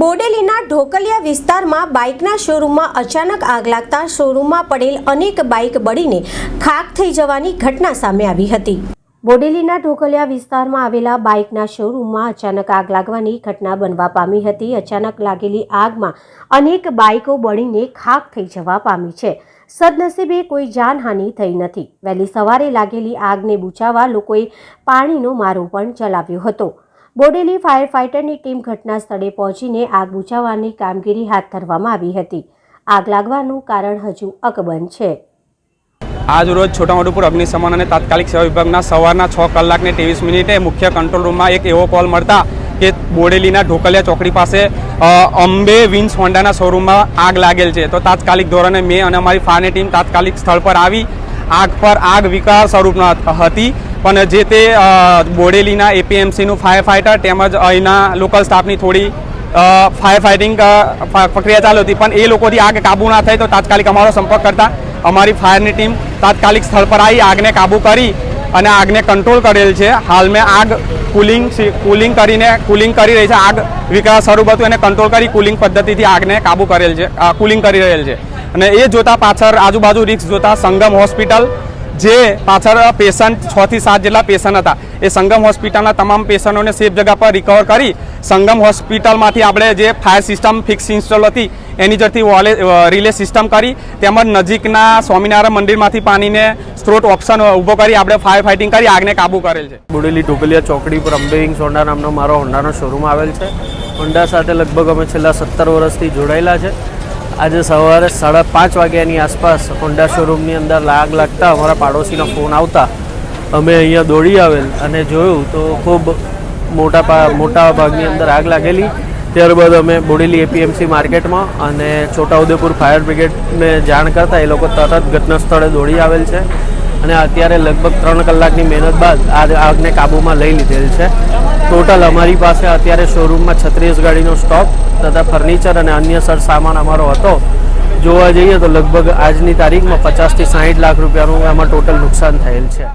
બોડેલીના ઢોકલિયા વિસ્તારમાં બાઇકના શોરૂમમાં અચાનક આગ લાગતા શોરૂમમાં પડેલ અનેક બાઇક બળીને ખાક થઈ જવાની ઘટના સામે આવી હતી. બોડેલીના ઢોકલિયા વિસ્તારમાં આવેલા બાઇકના શોરૂમમાં અચાનક આગ લાગવાની ઘટના બનવા પામી હતી. અચાનક લાગેલી આગમાં અનેક બાઇકો બળીને ખાક થઈ જવા પામી છે. સદનસીબે કોઈ જાનહાનિ થઈ નથી. વહેલી સવારે લાગેલી આગને બુચાવવા લોકોએ પાણીનો મારો પણ ચલાવ્યો હતો. બોડેલી ફાયર ફાઇટરની ટીમ ઘટના સ્થળે પહોંચીને આગ બુઝાવવાની કામગીરી હાથ ધરવામાં આવી હતી. આગ લાગવાનું કારણ હજુ અકબંધ છે. આજ રોજ છોટાઉદેપુર અગ્નિશમન અને તાત્કાલિક સેવા વિભાગના સવારના છ કલાકને ત્રેવીસ મિનિટે મુખ્ય કંટ્રોલ રૂમમાં એક એવો કોલ મળતા કે બોડેલીના ઢોકલિયા ચોકડી પાસે અંબે વિન્સ હોન્ડાના શોરૂમમાં આગ લાગેલ છે. તો તાત્કાલિક ધોરણે મેં અને અમારી ફાયરની ટીમ તાત્કાલિક સ્થળ પર આવી. આગ પર આગ વિકાર સ્વરૂપના હતી. પણ જે તે બોડેલીના એપીએમસીનું ફાયર ફાઇટર તેમજ અહીંના લોકલ સ્ટાફની થોડી ફાયર ફાઇટિંગ પ્રક્રિયા ચાલુ હતી. પણ એ લોકોથી આગ કાબુ ના થાય તો તાત્કાલિક અમારો સંપર્ક કરતા અમારી ફાયરની ટીમ તાત્કાલિક સ્થળ પર આવી આગને કાબુ કરી અને આગને કંટ્રોલ કરેલ છે. હાલમાં આગ કુલિંગ કુલિંગ કરીને કુલિંગ કરી રહી છે. આગ વિકાસ સ્વરૂપ હતું એને કંટ્રોલ કરી કુલિંગ પદ્ધતિથી આગને કાબુ કરેલ છે કુલિંગ કરી રહેલ છે. અને એ જોતા પાછળ આજુબાજુ રિક્સ જોતા સંગમ હોસ્પિટલ જે પાછળ પેશન્ટ છ થી સાત જેટલા પેશન્ટ હતા. એ સંગમ હોસ્પિટલના તમામ પેશન્ટોને સેફ જગ્યા પર રિકવર કરી સંગમ હોસ્પિટલમાંથી આપણે જે ફાયર સિસ્ટમ ફિક્સ ઇન્સ્ટોલ હતી, એની જરથી વોલે રિલે સિસ્ટમ કરી, તેમજ નજીકના સ્વામિનારાયણ મંદિરમાંથી પાણીને સ્ત્રોત ઓપ્શન ઊભો કરી આપણે ફાયર ફાઇટિંગ કરી, આગને કાબુ કરેલ છે. બોડેલી ટોપલિયા ચોકડી પર અંબેવિંગ હોન્ડા નામનો મારો હોન્ડાનો શોરૂમ આવેલ છે. હોન્ડા સાથે લગભગ અમે છેલ્લા સત્તર વર્ષથી જોડાયેલા છે. આજે સવારે સાડા પાંચ વાગ્યાની આસપાસ હોન્ડા શોરૂમની અંદર આગ લાગતા અમારા પાડોશીનો ફોન આવતા અમે અહીંયા દોડી આવેલ અને જોયું તો ખૂબ મોટા મોટા ભાગની અંદર આગ લાગેલી. ત્યારબાદ અમે બોડેલી એપીએમસી માર્કેટમાં અને છોટાઉદેપુર ફાયર બ્રિગેડને જાણ કરતાં એ લોકો તરત ઘટના સ્થળે દોડી આવેલ છે. અને અત્યારે લગભગ ત્રણ કલાકની મહેનત બાદ આ આગને કાબૂમાં લઈ લીધેલ છે. ટોટલ અમારી પાસે અત્યારે શોરૂમમાં છત્રીસ ગાડીનો સ્ટોક તથા ફર્નિચર અને અન્ય સર સામાન અમારો હતો. જોવા જઈએ તો લગભગ આજની તારીખમાં પચાસથી સાહીઠ લાખ રૂપિયાનું આમાં ટોટલ નુકસાન થયેલ છે.